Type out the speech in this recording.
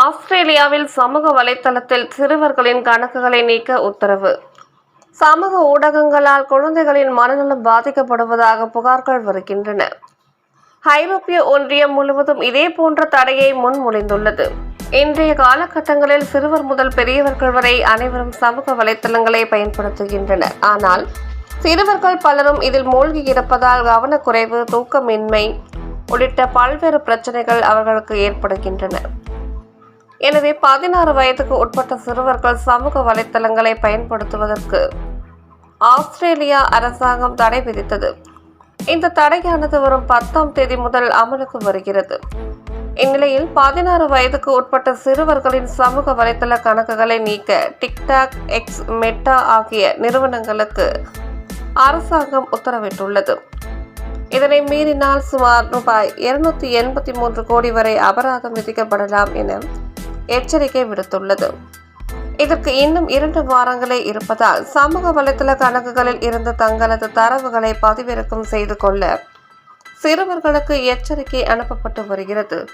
ஆஸ்திரேலியாவில் சமூக வலைத்தளத்தில் சிறுவர்களின் கணக்குகளை நீக்க உத்தரவு. சமூக ஊடகங்களால் குழந்தைகளின் மனநலம் பாதிக்கப்படுவதாக புகார்கள் வருகின்றன. ஐரோப்பிய ஒன்றியம் முழுவதும் இதே போன்ற தடையை முன்மொழிந்துள்ளது இன்றைய காலகட்டங்களில் சிறுவர் முதல் பெரியவர்கள் வரை அனைவரும் சமூக வலைத்தளங்களை பயன்படுத்துகின்றனர். ஆனால் சிறுவர்கள் பலரும் இதில் மூழ்கி இருப்பதால் கவனக்குறைவு தூக்கமின்மை உள்ளிட்ட பல்வேறு பிரச்சனைகள் அவர்களுக்கு ஏற்படுகின்றன. எனவே பதினாறு வயதுக்கு உட்பட்ட சிறுவர்கள் சமூக வலைத்தளங்களை பயன்படுத்துவதற்கு ஆஸ்திரேலியா அரசாங்கம் தடை விதித்தது. இந்த தடையானது வரும் பத்தாம் தேதி முதல் அமலுக்கு வருகிறது. இந்நிலையில் பதினாறு வயதுக்கு உட்பட்ட சிறுவர்களின் சமூக வலைத்தள கணக்குகளை நீக்க டிக்டாக் எக்ஸ் மெட்டா ஆகிய நிறுவனங்களுக்கு அரசாங்கம் உத்தரவிட்டுள்ளது. இதனை மீறினால் சுமார் ரூபாய் இருநூத்தி எண்பத்தி மூன்று கோடி வரை அபராதம் விதிக்கப்படலாம் என எச்சரிக்கை விடுத்துள்ளது. இதற்கு இன்னும் இரண்டு வாரங்களே இருப்பதால் சமூக வலைதள கணக்குகளில் இருந்து தங்களது தரவுகளை பதிவிறக்கம் செய்து கொள்ள சிறுவர்களுக்கு எச்சரிக்கை அனுப்பப்பட்டு வருகிறது.